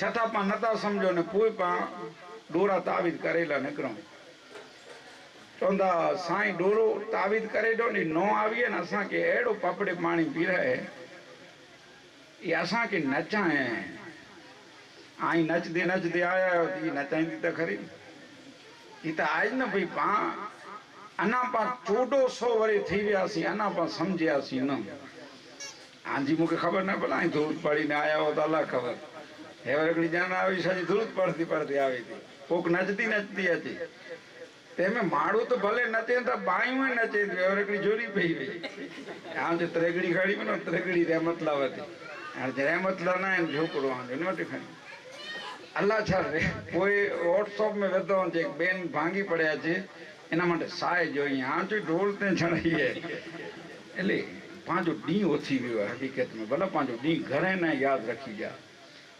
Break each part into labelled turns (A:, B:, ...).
A: چھتا پا سمجھوں کو پا ڈورا تابی کروں چونگا سائی ڈورو ایڑو پپڑے پانی پیارے یہ اساں کے نچا ہیں آئیں نچ دے نچ دے آیا نچائیں کھری یہ تا آئے نا بھائی پا چوٹو سو سی پا سمجھیاسی ہاں جی خبر نہ پلے پڑی میں آیا ہو نچتی نچتی مارے نچہی اللہ پڑیاں سائے جو ہے حقیقت میں یاد رکھ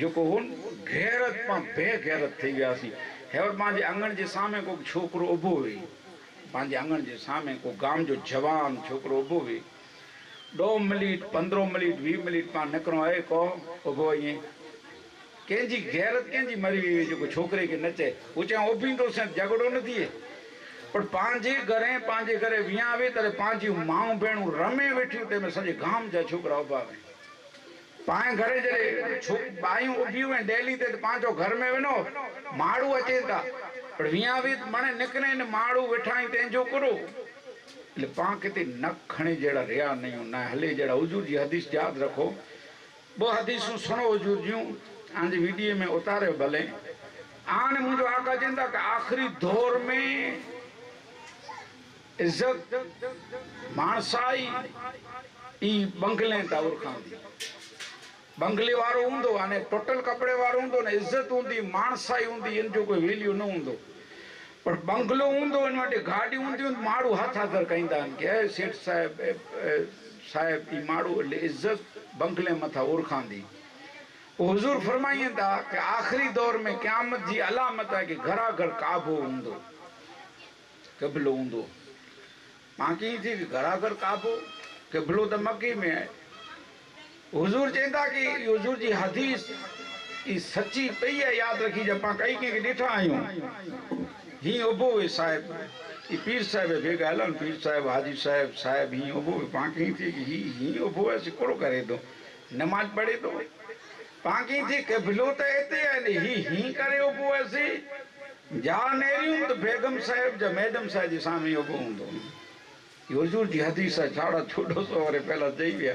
A: جو گیرت پاں بے گیرت تھی ویاسے ہیر پانچ جی انگن کے سامنے کو چھوکر ابو ہوئی۔ جی آنگ سامنے کو گام جوان چھوکر ابو ہوئی۔ ڈھو ملٹ پندرہ ملٹ وی ملٹ پان نکرو کہیں جی کن کہیں جی مری چھو وہ چاہیں ابھی تو پر پانچے نہانے پانچے پانے ویاں ہوئے تلے پانچے جی ماں بینوں رمے ویٹ ہوتے میں سنجھے گام جا چھا ابا ہوئے پائیں گھرے جلے بائیوں اٹھیوں میں ڈیلی تھے پانچوں گھر میں بنو مارو اچھے تھا پڑھویاں بھی منہ نکنے نے مارو بٹھائیں تینجو کرو پاں کہتے نکھنے جڑا ریا نہیں ہوں نہ ہلے جڑا حضور جی حدیث جاد رکھو وہ حدیثوں سنو حضور جیوں آنج ویڈیے میں اتارے بھلیں آنے مجھے آقا جندہ کہ آخری دور میں عزت مانسائی ای بنگلیں تاور کھان دی بنگلي وارو هوندو هاڻي ٽٽل ڪپڙي وارو هوندو نه عزت هوندي ماڻسائي هوندي ان جو ڪوئي ويليو نه هوندو پر بنگلو هوندو هن وٽ گاڏيون هونديون ماڻهو هٿ هٿر ڪندا ڪه "اي، سيٺ اي، صاحب ئي ماڻهو عزت بنگلي مٿان ارکاندي پوءِ حضور فرمائن ٿا ڪه آخري دور ۾ قيامت جي علامت آهي ڪه گهرا گهر قابو هوندو قبلو هوندو ڪيئن ٿي گهرا گهر قابو قبلو ته مڪي ۾ آهي حضور چیندا کی حضور جی حدیث کی سچی پئی ہے، یاد رکھی جب پاں کئی کئی کئی نٹھا آئیوں۔ ہی ابو صاحب یہ پیر صاحب ہے بے گالن پیر صاحب، حاجی صاحب صاحب ہی ابو پاں کی تھی کہ ہی ہی ابو ہے کڑو کرے دو۔ نماز پڑھے دو۔ پاں کی تھی کہ بھلو تے ایتے ہے ہی ہی کرے ابو ایسی جا نیریوں تو بیگم صاحب جا میدم صاحب جی جسامی ابو ہوں دو یہ حضور جی حدیث ہے چھاڑا چھوڑو سو اور پہلا جائی بھی ہے۔